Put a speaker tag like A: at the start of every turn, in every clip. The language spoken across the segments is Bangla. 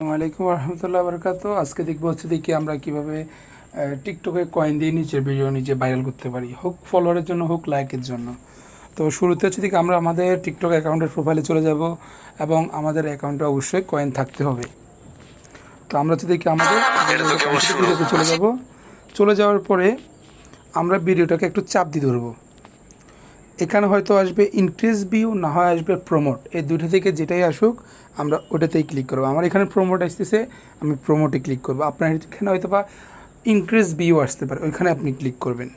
A: আসসালামু আলাইকুম রহমতুল্লাহ বরকাত আজকে দেখব হচ্ছে দেখি আমরা কীভাবে টিকটকে কয়েন দিয়ে নিচের ভিডিও নিজে ভাইরাল করতে পারি। হোক ফলোয়ারের জন্য হোক লাইকের জন্য। তো শুরুতে হচ্ছে দেখি আমরা আমাদের টিকটক অ্যাকাউন্টের প্রোফাইলে চলে যাব এবং আমাদের অ্যাকাউন্টে অবশ্যই কয়েন থাকতে হবে। তো আমরা হচ্ছে দেখি আমাদের ভিডিওতে চলে যাব। চলে যাওয়ার পরে আমরা ভিডিওটাকে একটু চাপ দিয়ে ধরবো। এখানে হয়তো আসবে ইনক্রিজ ভিউ না হয় আসবে প্রমোট এই দুটো থেকে যেটাই আসুক, আমরা ওটাতেই ক্লিক করব। আমার এখানে প্রমোট আসতেছে, আমি প্রমোটে ক্লিক করব। আপনার এখানে হয়তো বা ইনক্রিজ ভিউ আসতে পারে, ওইখানে আপনি ক্লিক করবেন।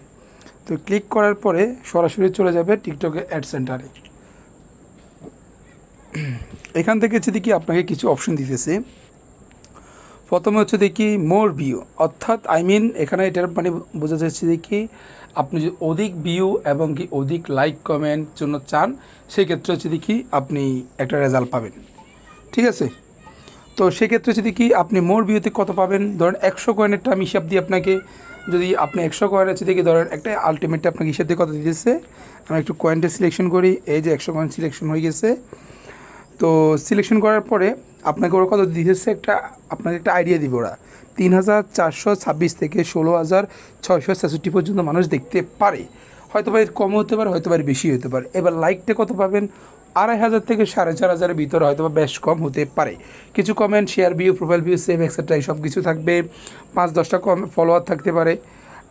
A: তো ক্লিক করার পরে সরাসরি চলে যাবে টিকটকে অ্যাড সেন্টারে এখান থেকে যদি কি আপনাকে কিছু অপশন দিতেছে প্রথমে হচ্ছে দেখি মোর ভিউ অর্থাৎ আই মিন এখানে এটার মানে বোঝা যাচ্ছে দেখি আপনি যদি অধিক ভিউ এবং কি অধিক লাইক কমেন্ট জন্য চান সেই ক্ষেত্রে হচ্ছে দেখি আপনি একটা রেজাল্ট পাবেন। ঠিক আছে? তো সেক্ষেত্রে যদি কি আপনি মোর ভিউতে কত পাবেন? ধরেন একশো কয়েনেরটা আমি হিসাব দিই আপনাকে যদি আপনি একশো কয়েন আছে দেখি ধরেন একটা আলটিমেটটা আপনাকে হিসাব দিয়ে কত দিতেছে? আমি একটু কয়েনটা সিলেকশন করি, এই যে একশো কয়েন সিলেকশন হয়ে গেছে। তো সিলেকশন করার পরে আপনাকে ওরা কত দিতেছে একটা, আপনাকে একটা আইডিয়া দিবে ওরা। তিন হাজার চারশো ছাব্বিশ থেকে ষোলো হাজার ছয়শো ছেষট্টি পর্যন্ত মানুষ দেখতে পারে। হয়তো বা কম হতে পারে হয়তো বা বেশি হতে পারে। এবার লাইকটা কত পাবেন? আড়াই হাজার থেকে সাড়ে চার হাজারের ভিতরে হয়তো বা বেশ কম হতে পারে। কিছু comment share view profile view save etcetera সব কিছু থাকবে। পাঁচ, দশটা কম ফলোয়ার থাকতে পারে।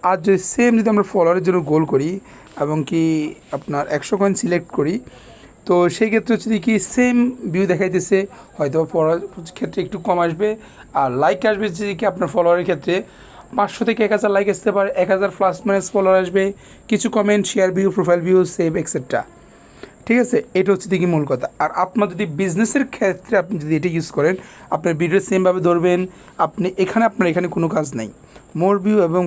A: আর যদি সেম যদি আমরা ফলোয়ারের জন্য গোল করি, এবং কি আপনার একশো কয়েন সিলেক্ট করি তো সেই ক্ষেত্রে হচ্ছে কি সেম ভিউ দেখাইতেছে হয়তো পড়ার ক্ষেত্রে একটু কম আসবে। আর লাইক আসবে যে কি আপনার ফলোয়ারের ক্ষেত্রে। পাঁচশো থেকে এক হাজার লাইক আসতে পারে, এক হাজার প্লাস মাইনাস ফলোয়ার আসবে। কিছু comment share view profile view save etcetera ঠিক আছে? এটা হচ্ছে দেখি মূল কথা। আর আপনার যদি বিজনেসের ক্ষেত্রে আপনি যদি এটা ইউজ করেন, আপনার ভিডিও সেমভাবে ধরবেন, আপনি এখানে, আপনার এখানে কোনো কাজ নাই। মোর ভিউ এবং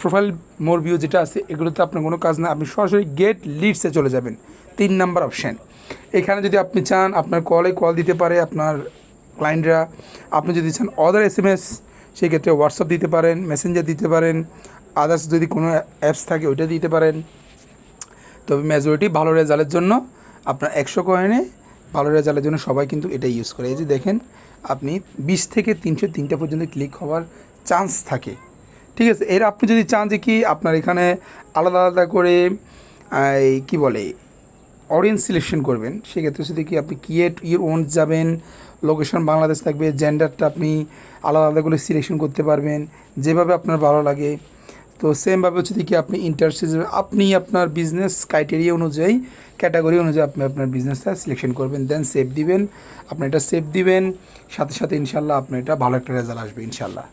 A: প্রোফাইল মোর ভিউ যেটা আছে, এগুলোতে আপনার কোনো কাজ না। আপনি সরাসরি গেট লিডসে চলে যাবেন। তিন নাম্বার অপশান এখানে যদি আপনি চান, আপনার কলে কল দিতে পারে আপনার ক্লায়েন্টরা আপনি যদি চান অদার এস এম এস সেক্ষেত্রে হোয়াটসঅ্যাপ দিতে পারেন মেসেঞ্জার দিতে পারেন। আদার্স যদি কোনো অ্যাপস থাকে, ওইটা দিতে পারেন। তবে মেজরিটি ভালো রেজাল্টের জন্য আপনার একশো কয়েনে ভালো রেজাল্টের জন্য সবাই কিন্তু এটা ইউজ করে। এই যে দেখেন, আপনি বিশ থেকে তিনশো তিনটা পর্যন্ত ক্লিক হওয়ার চান্স থাকে। ঠিক আছে, এর আপনি যদি চান যে কি আপনার এখানে আলাদা আলাদা করে এই কী বলে অডিয়েন্স সিলেকশন করবেন, সেক্ষেত্রে যদি কি আপনি ক্রিয়েট ইউর ওন যাবেন লোকেশন বাংলাদেশ থাকবে জেন্ডারটা আপনি আলাদা আলাদা করে সিলেকশন করতে পারবেন, যেভাবে আপনার ভালো লাগে। তো সেমভাবে হচ্ছে কি আপনি ইন্টারেস্ট আপনি আপনার বিজনেস ক্রাইটেরিয়া অনুযায়ী ক্যাটাগরি অনুযায়ী আপনি আপনার বিজনেসটা সিলেকশন করবেন দেন সেভ দিবেন, আপনি এটা সেভ দিবেন, সাথে সাথে ইনশাল্লাহ আপনার এটা ভালো একটা রেজাল্ট আসবে ইনশাল্লাহ।